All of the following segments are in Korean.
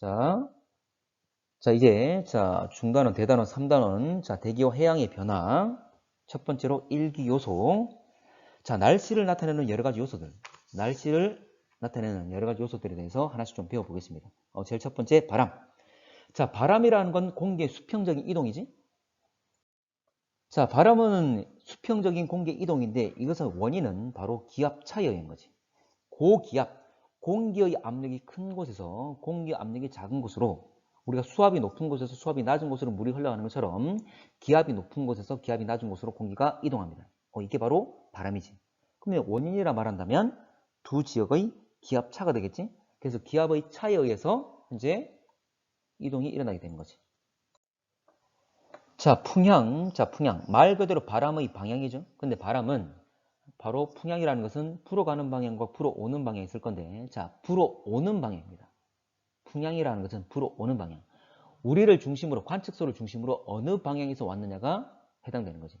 자, 자 이제 자 중단원, 대단원, 3단원. 자 대기와 해양의 변화. 첫 번째로 일기 요소. 자 날씨를 나타내는 여러 가지 요소들. 날씨를 나타내는 여러 가지 요소들에 대해서 하나씩 좀 배워보겠습니다. 어, 제일 첫 번째 바람. 자 바람이라는 건 공기의 수평적인 이동이지? 자 바람은 수평적인 공기 이동인데 이것의 원인은 바로 기압 의한 거지. 고기압 공기의 압력이 큰 곳에서 공기 압력이 작은 곳으로 우리가 수압이 높은 곳에서 수압이 낮은 곳으로 물이 흘러가는 것처럼 기압이 높은 곳에서 기압이 낮은 곳으로 공기가 이동합니다. 어, 이게 바로 바람이지. 그러면 원인이라 말한다면 두 지역의 기압 차가 되겠지. 그래서 기압의 차에 의해서 이제 이동이 일어나게 되는 거지. 자, 풍향. 자, 풍향. 말 그대로 바람의 방향이죠. 근데 바람은 바로 풍향이라는 것은 불어가는 방향과 불어오는 방향이 있을 건데 자 불어오는 방향입니다. 풍향이라는 것은 불어오는 방향. 우리를 중심으로 관측소를 중심으로 어느 방향에서 왔느냐가 해당되는 거지.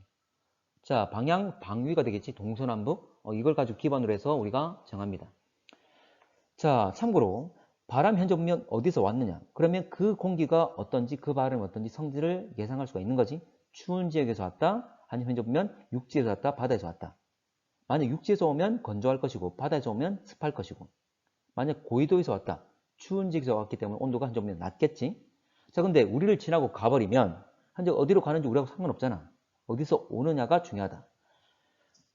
자 방향 방위가 되겠지 동서남북 어, 이걸 가지고 기반으로 해서 우리가 정합니다. 자 참고로 바람 현재 보면 어디서 왔느냐 그러면 그 공기가 어떤지 그 바람이 어떤지 성질을 예상할 수가 있는 거지 추운 지역에서 왔다 아니면 현재 보면 육지에서 왔다 바다에서 왔다 만약 육지에서 오면 건조할 것이고 바다에서 오면 습할 것이고 만약 고위도에서 왔다. 추운 지역에서 왔기 때문에 온도가 한점 낮겠지. 자 근데 우리를 지나고 가버리면 한적 어디로 가는지 우리하고 상관없잖아. 어디서 오느냐가 중요하다.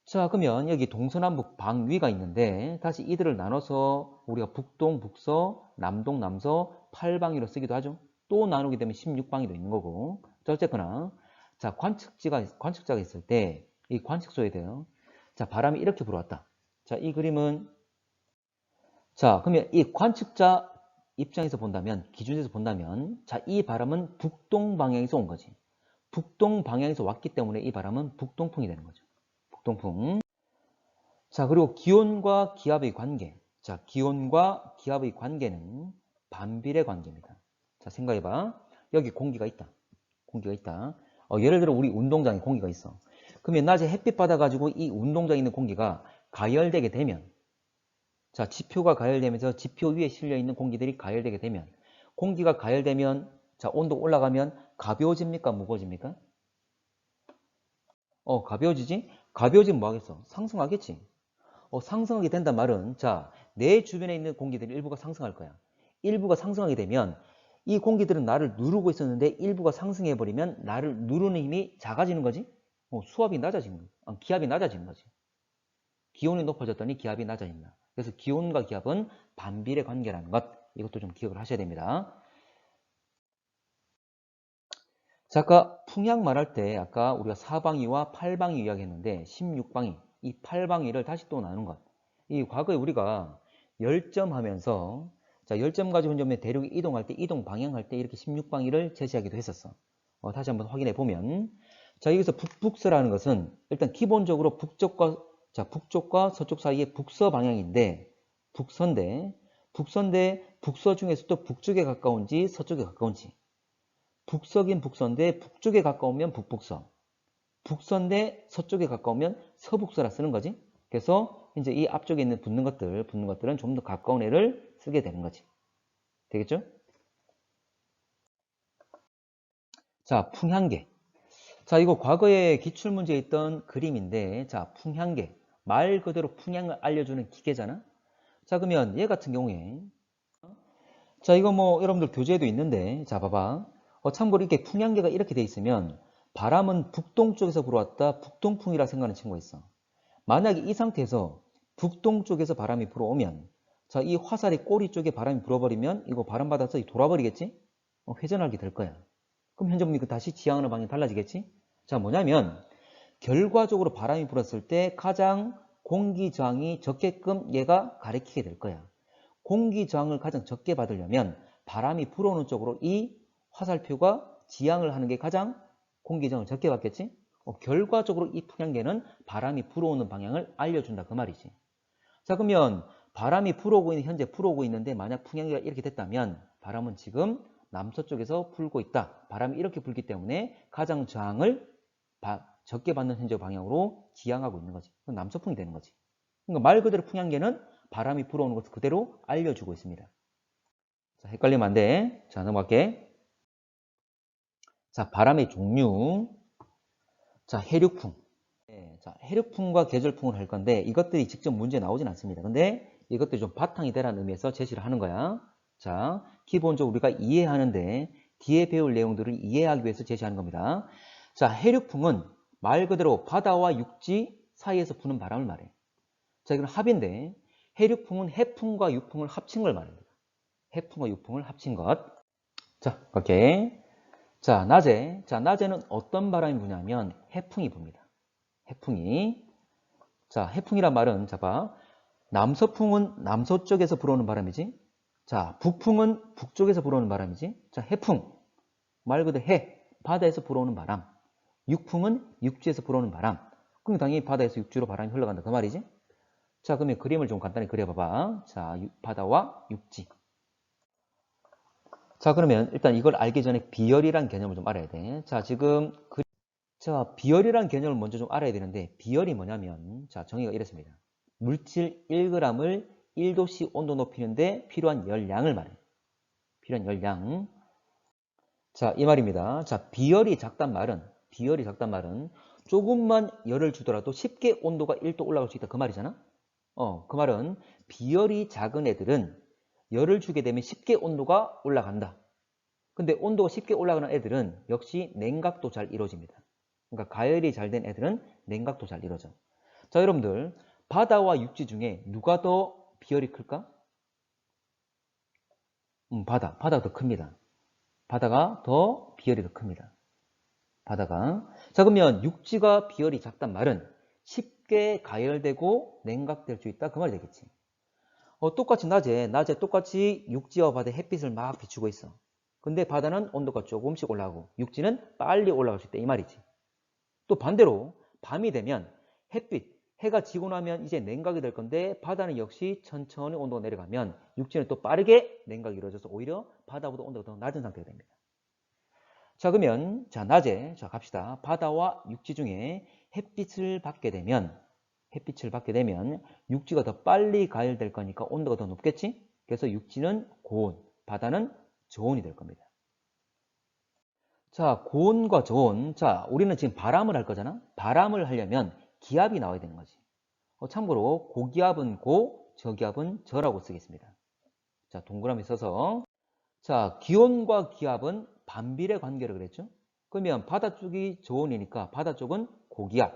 자 그러면 여기 동서남북 방위가 있는데 다시 이들을 나눠서 우리가 북동, 북서, 남동, 남서 8방위로 쓰기도 하죠. 또 나누게 되면 16방위도 있는 거고. 자 어쨌거나 자 관측지가 관측자가 있을 때 이 관측소에 대해요. 자, 바람이 이렇게 불어왔다. 자, 이 그림은 자, 그러면 이 관측자 입장에서 본다면, 기준에서 본다면 자, 이 바람은 북동 방향에서 온 거지. 북동 방향에서 왔기 때문에 이 바람은 북동풍이 되는 거죠. 북동풍. 자, 그리고 기온과 기압의 관계. 자, 기온과 기압의 관계는 반비례 관계입니다. 자, 생각해봐. 여기 공기가 있다. 공기가 있다. 어, 예를 들어 우리 운동장에 공기가 있어. 그러면 낮에 햇빛 받아가지고 이 운동장에 있는 공기가 가열되게 되면 자 지표가 가열되면서 지표 위에 실려있는 공기들이 가열되게 되면 공기가 가열되면 자 온도 올라가면 가벼워집니까? 무거워집니까? 어 가벼워지지? 가벼워지면 뭐 하겠어? 상승하겠지? 어 상승하게 된단 말은 자 내 주변에 있는 공기들이 일부가 상승할 거야 일부가 상승하게 되면 이 공기들은 나를 누르고 있었는데 일부가 상승해버리면 나를 누르는 힘이 작아지는 거지? 어, 수압이 낮아진 거지. 아, 기압이 낮아진 거지. 기온이 높아졌더니 기압이 낮아진다. 그래서 기온과 기압은 반비례 관계라는 것. 이것도 좀 기억을 하셔야 됩니다. 자, 아까 풍향 말할 때 아까 우리가 사방위와 팔방위 이야기했는데 16방위, 이 팔방위를 다시 또 나눈 것. 이 과거에 우리가 열점 하면서 자, 열점 가지고 이제 대륙이 이동할 때 이동 방향 할 때 이렇게 16방위를 제시하기도 했었어. 어, 다시 한번 확인해 보면 자, 여기서 북북서라는 것은 일단 기본적으로 북쪽과 자, 북쪽과 서쪽 사이의 북서 방향인데 북서인데 북서인데 북서 중에서도 북쪽에 가까운지 서쪽에 가까운지. 북서긴 북서인데 북쪽에 가까우면 북북서. 북서인데 서쪽에 가까우면 서북서라 쓰는 거지. 그래서 이제 이 앞쪽에 있는 붙는 것들 붙는 것들은 좀 더 가까운 애를 쓰게 되는 거지. 되겠죠? 자 풍향계 자, 이거 과거에 기출문제에 있던 그림인데, 자, 풍향계. 말 그대로 풍향을 알려주는 기계잖아? 자, 그러면 얘 같은 경우에, 자, 이거 뭐 여러분들 교재에도 있는데, 자, 봐봐. 어, 참고로 이렇게 풍향계가 이렇게 돼 있으면, 바람은 북동쪽에서 불어왔다, 북동풍이라 생각하는 친구가 있어. 만약에 이 상태에서 북동쪽에서 바람이 불어오면, 자, 이 화살이 꼬리 쪽에 바람이 불어버리면, 이거 바람 받아서 돌아버리겠지? 어, 회전하게 될 거야. 그럼 현재 보니까 다시 지향하는 방향이 달라지겠지? 자, 뭐냐면 결과적으로 바람이 불었을 때 가장 공기 저항이 적게끔 얘가 가리키게 될 거야. 공기 저항을 가장 적게 받으려면 바람이 불어오는 쪽으로 이 화살표가 지향을 하는 게 가장 공기 저항을 적게 받겠지? 어, 결과적으로 이 풍향계는 바람이 불어오는 방향을 알려준다 그 말이지. 자 그러면 바람이 불어오고 있는 현재 불어오고 있는데 만약 풍향계가 이렇게 됐다면 바람은 지금 남서쪽에서 불고 있다. 바람이 이렇게 불기 때문에 가장 저항을 적게 받는 현재 방향으로 지향하고 있는 거지. 남서풍이 되는 거지. 그러니까 말 그대로 풍향계는 바람이 불어오는 것을 그대로 알려주고 있습니다. 자, 헷갈리면 안 돼. 자, 넘어갈게. 자, 바람의 종류. 자, 해륙풍. 네, 자, 해륙풍과 계절풍을 할 건데 이것들이 직접 문제에 나오진 않습니다. 근데 이것들이 좀 바탕이 되라는 의미에서 제시를 하는 거야. 자, 기본적으로 우리가 이해하는데 뒤에 배울 내용들을 이해하기 위해서 제시하는 겁니다. 자, 해륙풍은 말 그대로 바다와 육지 사이에서 부는 바람을 말해. 자, 이건 합인데 해륙풍은 해풍과 육풍을 합친 걸 말합니다. 해풍과 육풍을 합친 것. 자, 오케이. 자, 낮에. 자, 낮에는 어떤 바람이 부냐면 해풍이 붑니다. 해풍이. 자, 해풍이란 말은 잡아. 남서풍은 남서쪽에서 불어오는 바람이지. 자, 북풍은 북쪽에서 불어오는 바람이지. 자, 해풍. 말 그대로 해. 바다에서 불어오는 바람. 육풍은 육지에서 불어오는 바람. 그럼 당연히 바다에서 육지로 바람이 흘러간다. 그 말이지. 자, 그러면 그림을 좀 간단히 그려봐봐. 자, 유- 바다와 육지. 자, 그러면 일단 이걸 알기 전에 비열이란 개념을 좀 알아야 돼. 자, 지금 그, 자, 비열이란 개념을 먼저 좀 알아야 되는데 비열이 뭐냐면 자, 정의가 이렇습니다. 물질 1g을 1도씨 온도 높이는데 필요한 열량을 말해. 필요한 열량. 자, 이 말입니다. 자, 비열이 작단 말은 비열이 작단 말은 조금만 열을 주더라도 쉽게 온도가 1도 올라갈 수 있다 그 말이잖아. 어, 그 말은 비열이 작은 애들은 열을 주게 되면 쉽게 온도가 올라간다. 근데 온도가 쉽게 올라가는 애들은 역시 냉각도 잘 이루어집니다. 그러니까 가열이 잘 된 애들은 냉각도 잘 이루어져. 자, 여러분들 바다와 육지 중에 누가 더 비열이 클까? 음, 바다. 바다가 더 큽니다. 바다가 더 비열이 더 큽니다. 바다가. 자, 그러면 육지가 비열이 작단 말은 쉽게 가열되고 냉각될 수 있다. 그 말이 되겠지. 어, 똑같이 낮에, 낮에 똑같이 육지와 바다에 햇빛을 막 비추고 있어. 근데 바다는 온도가 조금씩 올라가고 육지는 빨리 올라갈 수 있다. 이 말이지. 또 반대로 밤이 되면 햇빛, 해가 지고 나면 이제 냉각이 될 건데 바다는 역시 천천히 온도가 내려가면 육지는 또 빠르게 냉각이 이루어져서 오히려 바다보다 온도가 더 낮은 상태가 됩니다. 자 그러면 자 낮에 자 갑시다. 바다와 육지 중에 햇빛을 받게 되면 햇빛을 받게 되면 육지가 더 빨리 가열될 거니까 온도가 더 높겠지? 그래서 육지는 고온, 바다는 저온이 될 겁니다. 자, 고온과 저온. 자, 우리는 지금 바람을 할 거잖아? 바람을 하려면 기압이 나와야 되는 거지. 어, 참고로 고기압은 고, 저기압은 저라고 쓰겠습니다. 자, 동그라미 써서. 자, 기온과 기압은 반비례 관계를 그랬죠? 그러면 바다 쪽이 저온이니까 바다 쪽은 고기압,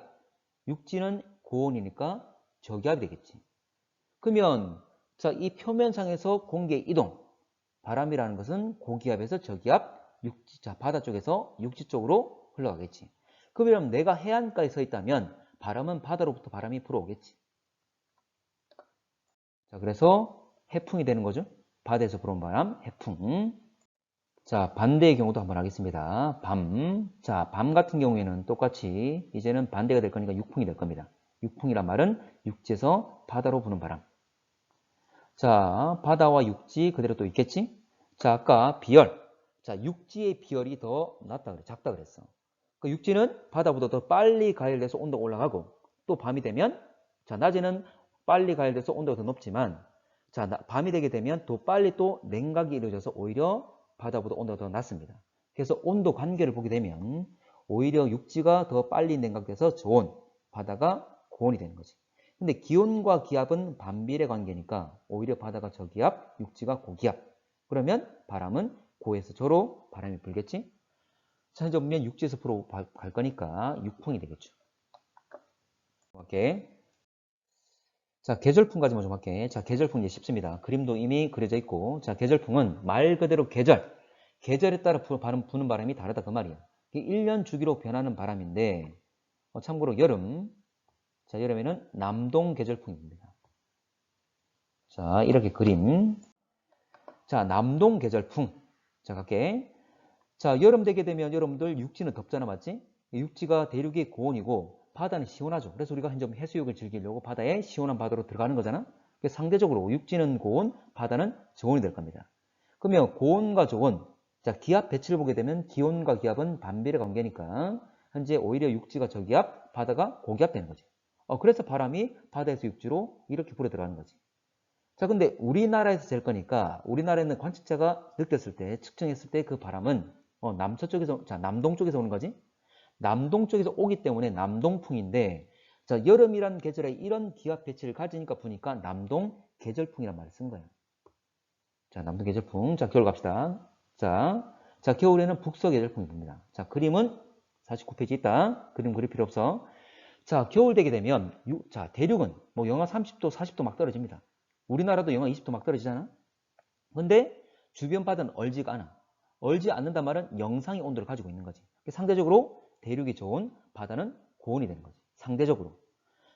육지는 고온이니까 저기압이 되겠지. 그러면 자, 이 표면상에서 공기의 이동, 바람이라는 것은 고기압에서 저기압, 육지, 자, 바다 쪽에서 육지 쪽으로 흘러가겠지. 그러면 내가 해안가에 서 있다면 바람은 바다로부터 바람이 불어오겠지. 자, 그래서 해풍이 되는 거죠. 바다에서 불어온 바람, 해풍. 자, 반대의 경우도 한번 하겠습니다. 밤. 자, 밤 같은 경우에는 똑같이 이제는 반대가 될 거니까 육풍이 될 겁니다. 육풍이란 말은 육지에서 바다로 부는 바람. 자, 바다와 육지 그대로 또 있겠지? 자, 아까 비열. 자, 육지의 비열이 더 낮다 그래, 작다 그랬어. 그 육지는 바다보다 더 빨리 가열돼서 온도가 올라가고 또 밤이 되면 자, 낮에는 빨리 가열돼서 온도가 더 높지만 자, 나- 밤이 되게 되면 더 빨리 또 냉각이 이루어져서 오히려 바다보다 온도가 더 낮습니다. 그래서 온도 관계를 보게 되면 오히려 육지가 더 빨리 냉각돼서 저온, 바다가 고온이 되는 거지. 근데 기온과 기압은 반비례 관계니까 오히려 바다가 저기압, 육지가 고기압. 그러면 바람은 고에서 저로 바람이 불겠지? 보면 육지에서 불어 갈 거니까 육풍이 되겠죠. 할게. 자, 계절풍까지만 좀 할게. 자, 계절풍 이제 쉽습니다. 그림도 이미 그려져 있고. 자, 계절풍은 말 그대로 계절. 계절에 따라 부, 바람, 부는 바람이 다르다 그 말이야. 이게 1년 주기로 변하는 바람인데, 어, 참고로 여름. 자, 여름에는 남동 계절풍입니다. 자, 이렇게 그림. 자, 남동 계절풍. 자, 갈게. 자, 여름 되게 되면 여러분들 육지는 덥잖아, 맞지? 육지가 대륙이 고온이고 바다는 시원하죠. 그래서 우리가 좀 해수욕을 즐기려고 바다에 시원한 바다로 들어가는 거잖아. 상대적으로 육지는 고온, 바다는 저온이 될 겁니다. 그러면 고온과 저온, 자 기압 배치를 보게 되면 기온과 기압은 반비례 관계니까 현재 오히려 육지가 저기압, 바다가 고기압 되는 거지. 어, 그래서 바람이 바다에서 육지로 이렇게 불어 들어가는 거지. 자, 근데 우리나라에서 잴 거니까 우리나라에는 관측자가 느꼈을 때, 측정했을 때 그 바람은 어, 남서쪽에서, 자, 남동 쪽에서 오는 거지? 남동 쪽에서 오기 때문에 남동풍인데, 자, 여름이란 계절에 이런 기압 배치를 가지니까 보니까 남동 계절풍이란 말을 쓴 거예요. 자, 남동 계절풍. 자, 겨울 갑시다. 자, 자, 겨울에는 북서 계절풍이 붑니다. 자, 그림은 49페이지 있다. 그림 그릴 필요 없어. 자, 겨울 되게 되면, 유, 자, 대륙은 뭐 영하 30도, 40도 막 떨어집니다. 우리나라도 영하 20도 막 떨어지잖아? 근데 주변 바다는 얼지가 않아. 얼지 않는단 말은 영상의 온도를 가지고 있는 거지. 상대적으로 대륙이 좋은 바다는 고온이 되는 거지. 상대적으로.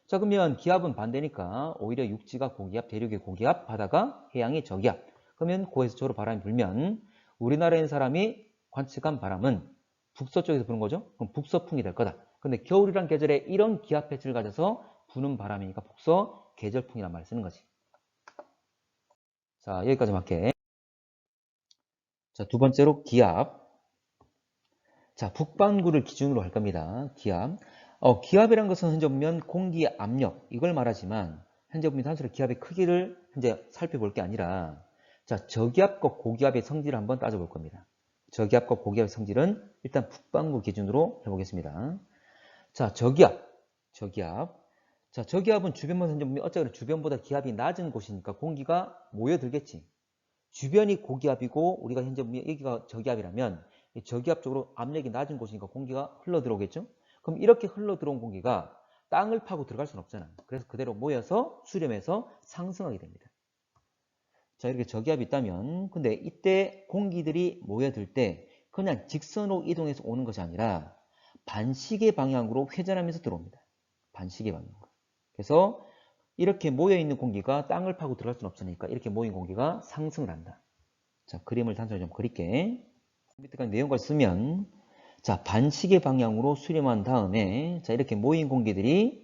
자, 그러면 기압은 반대니까 오히려 육지가 고기압, 대륙이 고기압, 바다가 해양이 저기압. 그러면 저로 바람이 불면 우리나라에 있는 사람이 관측한 바람은 북서쪽에서 부는 거죠. 그럼 북서풍이 될 거다. 근데 겨울이란 계절에 이런 기압 패치를 가져서 부는 바람이니까 북서 계절풍이란 말을 쓰는 거지. 자, 여기까지 맞게. 자, 두 번째로 기압. 자, 북반구를 기준으로 할 겁니다. 기압. 어, 기압이란 것은 현재 보면 공기의 압력, 이걸 말하지만, 현재 보면 단순히 기압의 크기를 현재 살펴볼 게 아니라, 자, 저기압과 고기압의 성질을 한번 따져볼 겁니다. 저기압과 고기압의 성질은 일단 북반구 기준으로 해보겠습니다. 자, 저기압. 저기압. 자, 저기압은 주변만 현재 보면 어차피 주변보다 기압이 낮은 곳이니까 공기가 모여들겠지. 주변이 고기압이고 우리가 현재 여기가 저기압이라면 저기압 쪽으로 압력이 낮은 곳이니까 공기가 흘러 들어오겠죠? 그럼 이렇게 흘러 들어온 공기가 땅을 파고 들어갈 수는 없잖아. 그래서 그대로 모여서 수렴해서 상승하게 됩니다. 자, 이렇게 저기압이 있다면 근데 이때 공기들이 모여들 때 그냥 직선으로 이동해서 오는 것이 아니라 반시계 방향으로 회전하면서 들어옵니다. 반시계 방향으로. 그래서 이렇게 모여있는 공기가 땅을 파고 들어갈 수는 없으니까 이렇게 모인 공기가 상승을 한다. 자, 그림을 단순히 좀 그릴게. 밑에까지 내용을 쓰면 자, 반시계 방향으로 수렴한 다음에 자, 이렇게 모인 공기들이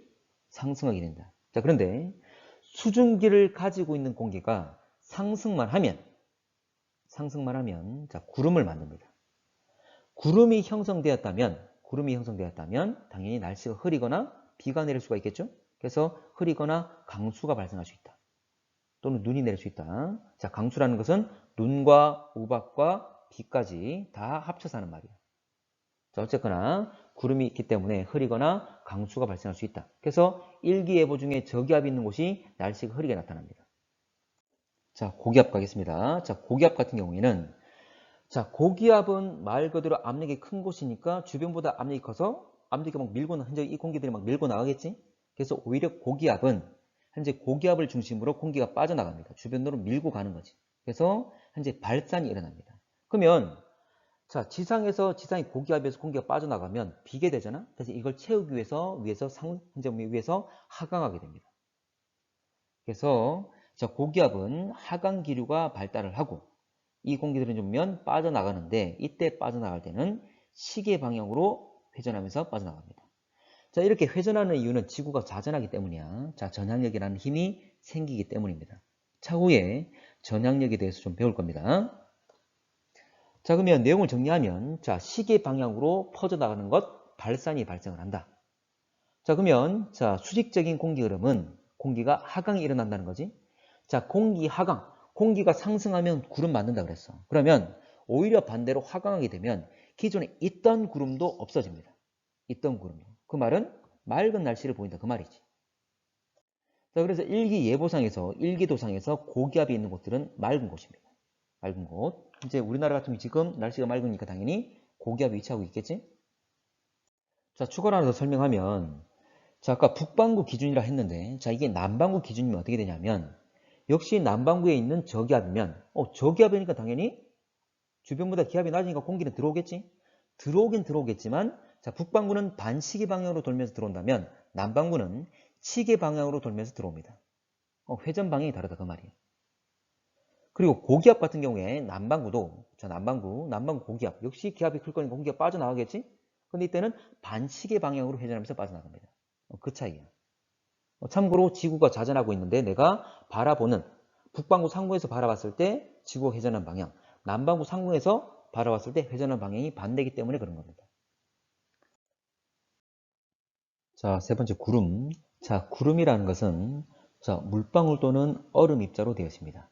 상승하게 된다. 자, 그런데 수증기를 가지고 있는 공기가 상승만 하면 상승만 하면 자, 구름을 만듭니다. 구름이 형성되었다면 구름이 형성되었다면 당연히 날씨가 흐리거나 비가 내릴 수가 있겠죠? 그래서 흐리거나 강수가 발생할 수 있다. 또는 눈이 내릴 수 있다. 자, 강수라는 것은 눈과 우박과 비까지 다 합쳐서 하는 말이에요. 자, 어쨌거나 구름이 있기 때문에 흐리거나 강수가 발생할 수 있다. 그래서 일기예보 중에 저기압이 있는 곳이 날씨가 흐리게 나타납니다. 자, 고기압 가겠습니다. 자, 고기압 같은 경우에는 자, 고기압은 말 그대로 압력이 큰 곳이니까 주변보다 압력이 커서 압력이 막 밀고 이 공기들이 막 밀고 나가겠지? 그래서 오히려 고기압은 현재 고기압을 중심으로 공기가 빠져나갑니다. 주변으로 밀고 가는 거지. 그래서 현재 발산이 일어납니다. 그러면 자 지상에서 지상이 고기압에서 공기가 빠져나가면 비게 되잖아. 그래서 이걸 채우기 위해서 위에서 상 현재 위에서 하강하게 됩니다. 그래서 자 고기압은 하강 기류가 발달을 하고 이 공기들은 좀면 빠져나가는데 이때 빠져나갈 때는 시계 방향으로 회전하면서 빠져나갑니다. 자 이렇게 회전하는 이유는 지구가 자전하기 때문이야. 자 전향력이라는 힘이 생기기 때문입니다. 차후에 전향력에 대해서 좀 배울 겁니다. 자 그러면 내용을 정리하면 자 시계 방향으로 퍼져나가는 것 발산이 발생을 한다. 자 그러면 자 수직적인 공기 흐름은 공기가 하강이 일어난다는 거지. 자 공기 하강 공기가 상승하면 구름 만든다 그랬어. 그러면 오히려 반대로 하강하게 되면 기존에 있던 구름도 없어집니다. 있던 구름도. 그 말은 맑은 날씨를 보인다 그 말이지. 자 그래서 일기예보상에서 일기도상에서 고기압이 있는 곳들은 맑은 곳입니다. 맑은 곳. 이제 우리나라 같은 경우 지금 날씨가 맑으니까 당연히 고기압이 위치하고 있겠지? 자, 추가로 하나 더 설명하면 자, 아까 북반구 기준이라 했는데 자, 이게 남반구 기준이면 어떻게 되냐면 역시 남반구에 있는 저기압이면 어, 저기압이니까 당연히 주변보다 기압이 낮으니까 공기는 들어오겠지? 들어오긴 들어오겠지만 자, 북반구는 반시계 방향으로 돌면서 들어온다면 남반구는 시계 방향으로 돌면서 들어옵니다. 어, 회전 방향이 다르다 그 말이에요. 그리고 고기압 같은 경우에 남반구도 자 남반구, 남반구 고기압 역시 기압이 클 거니까 공기가 빠져나가겠지? 근데 이때는 반시계 방향으로 회전하면서 빠져나갑니다. 어, 그 차이야. 어, 참고로 지구가 자전하고 있는데 내가 바라보는 북반구 상공에서 바라봤을 때 지구가 회전한 방향, 남반구 상공에서 바라봤을 때 회전한 방향이 반대이기 때문에 그런 겁니다. 자, 세 번째 구름. 자, 구름이라는 것은 자, 물방울 또는 얼음 입자로 되어 있습니다.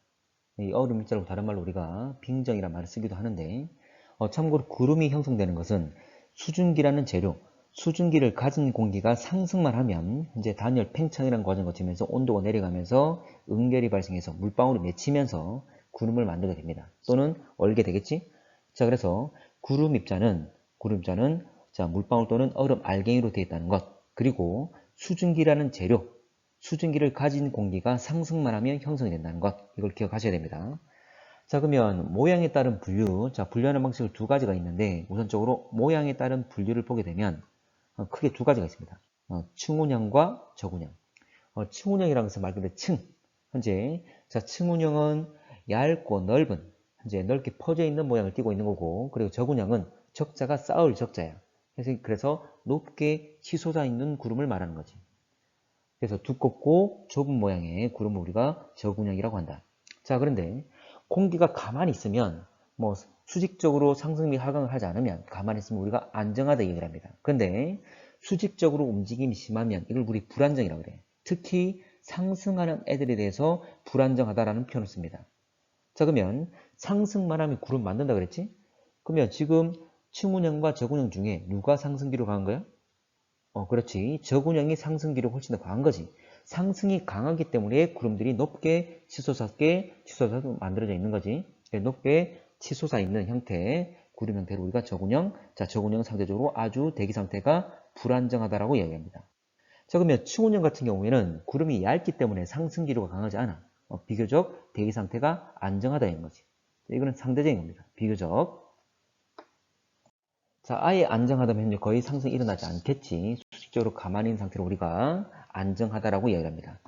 이 얼음 입자로 다른 말로 우리가 빙정이라는 말을 쓰기도 하는데 어, 참고로 구름이 형성되는 것은 수증기라는 재료, 수증기를 가진 공기가 상승만 하면 이제 단열 팽창이라는 과정을 거치면서 온도가 내려가면서 응결이 발생해서 물방울이 맺히면서 구름을 만들게 됩니다. 또는 얼게 되겠지? 자, 그래서 구름 입자는 구름 입자는 자, 물방울 또는 얼음 알갱이로 되어 있다는 것. 그리고 수증기라는 재료, 수증기를 가진 공기가 상승만 하면 형성이 된다는 것. 이걸 기억하셔야 됩니다. 자, 그러면 모양에 따른 분류. 자, 분류하는 방식을 두 가지가 있는데 우선적으로 모양에 따른 분류를 보게 되면 어, 크게 두 가지가 있습니다. 어, 층운형과 저운형. 어, 층운형이라는 것은 말 그대로 층. 현재 자, 층운형은 얇고 넓은 현재 넓게 퍼져 있는 모양을 띠고 있는 거고 그리고 저운형은 적자가 쌓을. 그래서, 그래서 높게 치솟아 있는 구름을 말하는 거지. 그래서 두껍고 좁은 모양의 구름을 우리가 저군형이라고 한다. 자, 그런데 공기가 가만히 있으면 뭐 수직적으로 상승 및 하강을 하지 않으면 가만히 있으면 우리가 안정하다 얘기를 합니다. 그런데 수직적으로 움직임이 심하면 이걸 우리 불안정이라고 그래. 특히 상승하는 애들에 대해서 불안정하다라는 표현을 씁니다. 자, 그러면 상승만 하면 구름 만든다 그랬지? 그러면 지금 층운형과 저군형 중에 누가 상승기로 강한 거야? 어, 그렇지. 저군형이 상승기로 훨씬 더 강한 거지. 상승이 강하기 때문에 구름들이 높게 치솟았게 치솟아서 만들어져 있는 거지. 높게 치솟아 있는 형태의 구름 형태로 우리가 저군형, 자 저군형 상대적으로 아주 대기 상태가 불안정하다라고 이야기합니다. 자 그러면 층운형 같은 경우에는 구름이 얇기 때문에 상승 기로가 강하지 않아. 어, 비교적 대기 상태가 안정하다는 거지. 이거는 상대적인 겁니다. 비교적 자, 아예 안정하다면 거의 상승이 일어나지 않겠지. 수직적으로 가만히 있는 상태로 우리가 안정하다라고 이야기합니다.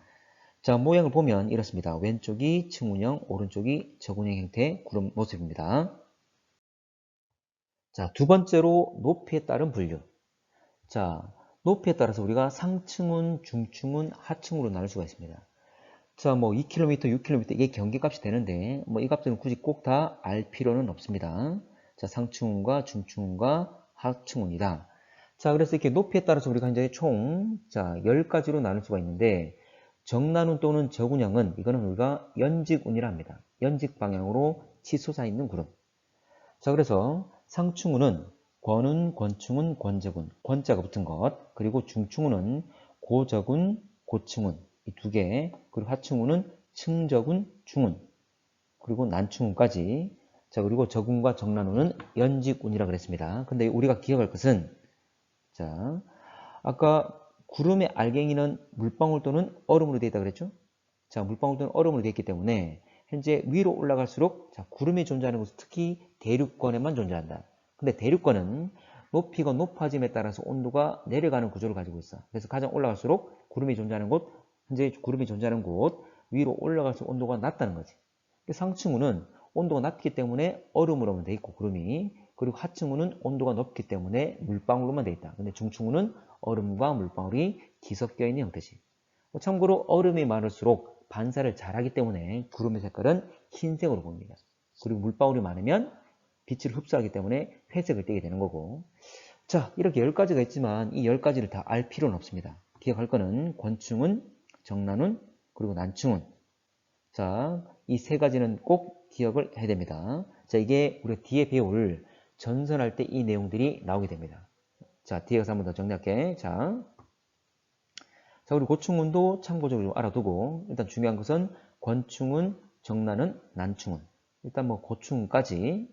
자, 모양을 보면 이렇습니다. 왼쪽이 층운형, 오른쪽이 저군형 형태의 구름 모습입니다. 자, 두 번째로 높이에 따른 분류. 자, 높이에 따라서 우리가 상층운, 중층운, 하층으로 나눌 수가 있습니다. 자, 뭐 2km, 6km 이게 경계값이 되는데 뭐 이 값들은 굳이 꼭 다 알 필요는 없습니다. 자, 상층운과 중층운과 하층운이다. 자, 그래서 이렇게 높이에 따라서 우리가 이제 총, 자, 10가지로 나눌 수가 있는데, 정난운 또는 저군형은 이거는 우리가 연직운이라 합니다. 연직 방향으로 치솟아 있는 구름. 자, 그래서 상층운은 권운, 권충운, 권적운, 권자가 붙은 것, 그리고 중층운은 고적운, 고층운, 이 두 개, 그리고 하층운은 층적운, 충운, 그리고 난충운까지 자, 그리고 적운과 정난운은 연직운이라 그랬습니다. 근데 우리가 기억할 것은 자, 아까 구름의 알갱이는 물방울 또는 얼음으로 되어 있다 그랬죠? 자, 물방울 또는 얼음으로 되어 있기 때문에 현재 위로 올라갈수록 자, 구름이 존재하는 곳은 특히 대륙권에만 존재한다. 근데 대륙권은 높이가 높아짐에 따라서 온도가 내려가는 구조를 가지고 있어. 그래서 가장 올라갈수록 구름이 존재하는 곳, 현재 구름이 존재하는 곳 위로 올라갈수록 온도가 낮다는 거지. 상층우는 온도가 낮기 때문에 얼음으로만 돼 있고 구름이 그리고 하층우는 온도가 높기 때문에 물방울로만 돼 있다. 근데 중층우는 얼음과 물방울이 뒤섞여 있는 형태지. 참고로 얼음이 많을수록 반사를 잘하기 때문에 구름의 색깔은 흰색으로 보입니다. 그리고 물방울이 많으면 빛을 흡수하기 때문에 회색을 띠게 되는 거고 자 이렇게 10가지가 있지만 이 10가지를 다 알 필요는 없습니다. 기억할 거는 권충은, 정난운, 그리고 난충은 자이 세 가지는 꼭 기억을 해야 됩니다. 자, 이게 우리 뒤에 배울 전선할 때 이 내용들이 나오게 됩니다. 자, 뒤에 가서 한 번 더 정리할게. 자, 자, 우리 고충운도 참고적으로 알아두고 일단 중요한 것은 권충운, 정난은, 난충운. 일단 뭐 고충운까지.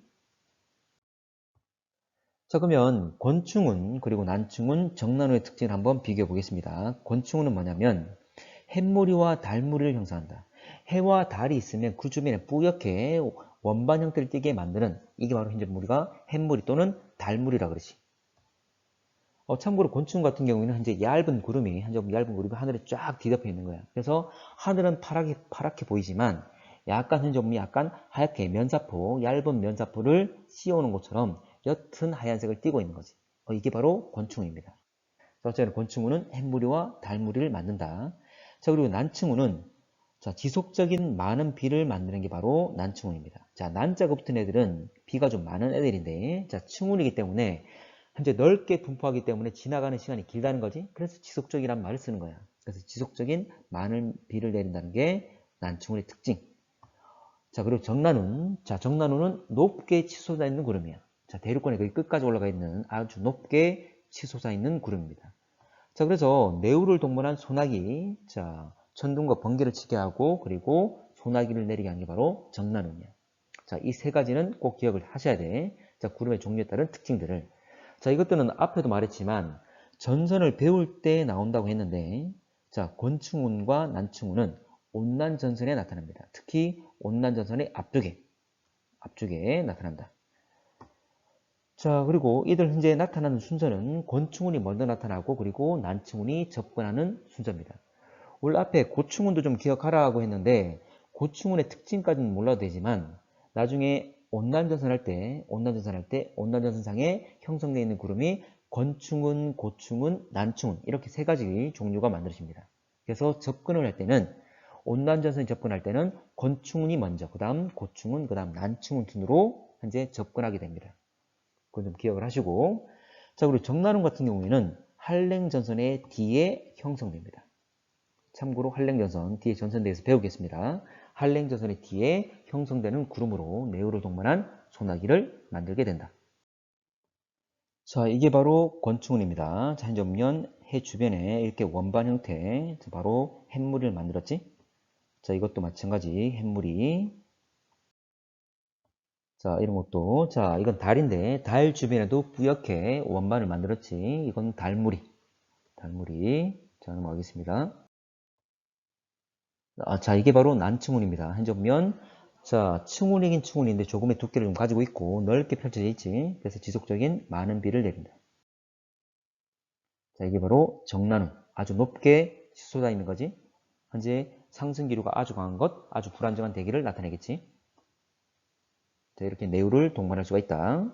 자, 그러면 권충운 그리고 난충운, 정난운의 특징을 한번 비교해 보겠습니다. 권충운은 뭐냐면 햇무리와 달무리를 형성한다. 해와 달이 있으면 그 주변에 뿌옇게 원반 형태를 띠게 만드는 이게 바로 현재 우리가 햇물이 또는 달물이라 그러지. 어, 참고로 곤충 같은 경우에는 현재 얇은 구름이 현재 얇은 구름이 하늘에 쫙 뒤덮여 있는 거야. 그래서 하늘은 파랗게 파랗게 보이지만 약간 현재 보면 약간 하얗게 면사포, 얇은 면사포를 씌워놓은 것처럼 옅은 하얀색을 띠고 있는 거지. 어, 이게 바로 곤충입니다. 어쨌든 곤충우는 햇무리와 달무리를 만든다. 자 그리고 난충우는 자, 지속적인 많은 비를 만드는 게 바로 난충운입니다. 자, 난자가 붙은 애들은 비가 좀 많은 애들인데, 자, 충운이기 때문에 현재 넓게 분포하기 때문에 지나가는 시간이 길다는 거지. 그래서 지속적이란 말을 쓰는 거야. 그래서 지속적인 많은 비를 내린다는 게 난충운의 특징. 자, 그리고 정난운. 자, 정난운은 높게 치솟아 있는 구름이야. 자, 대륙권에 거의 끝까지 올라가 있는 아주 높게 치솟아 있는 구름입니다. 자, 그래서 내우를 동반한 소나기. 자, 천둥과 번개를 치게 하고 그리고 소나기를 내리게 하는 게 바로 정난운이야. 자, 이 세 가지는 꼭 기억을 하셔야 돼. 자, 구름의 종류에 따른 특징들을. 자, 이것들은 앞에도 말했지만 전선을 배울 때 나온다고 했는데 자, 권충운과 난충운은 온난 전선에 나타납니다. 특히 온난 전선의 앞쪽에 앞쪽에 나타난다. 자, 그리고 이들 현재 나타나는 순서는 권충운이 먼저 나타나고 그리고 난충운이 접근하는 순서입니다. 원래 앞에 고충운도 좀 기억하라고 했는데 고충운의 특징까지는 몰라도 되지만 나중에 온난전선 할 때, 온난전선 할 때, 온난전선상에 형성되어 있는 구름이 권충운, 고충운, 난충운 이렇게 세 가지 종류가 만들어집니다. 그래서 접근을 할 때는 온난전선이 접근할 때는 권충운이 먼저, 그 다음 고충운, 그 다음 난충운 순으로 현재 접근하게 됩니다. 그건 좀 기억을 하시고 자 그리고 정난운 같은 경우에는 한랭전선의 뒤에 형성됩니다. 참고로 한랭전선 뒤에 전선에 대해서 배우겠습니다. 한랭전선의 뒤에 형성되는 구름으로 네우를 동반한 소나기를 만들게 된다. 자, 이게 바로 권충운입니다. 자, 보면 해 주변에 이렇게 원반 형태, 바로 햇무리를 만들었지? 자, 이것도 마찬가지 햇무리. 자, 이런 것도, 자, 이건 달인데, 달 주변에도 뿌옇게 원반을 만들었지. 이건 달무리. 달무리. 자, 넘어가겠습니다. 아, 자, 이게 바로 난층운입니다. 보면 자, 층운이긴 층운인데 조금의 두께를 좀 가지고 있고 넓게 펼쳐져 있지. 그래서 지속적인 많은 비를 내린다. 자, 이게 바로 정난운. 아주 높게 쏟아 있는 거지. 현재 상승 기류가 아주 강한 것, 아주 불안정한 대기를 나타내겠지. 자, 이렇게 내우를 동반할 수가 있다.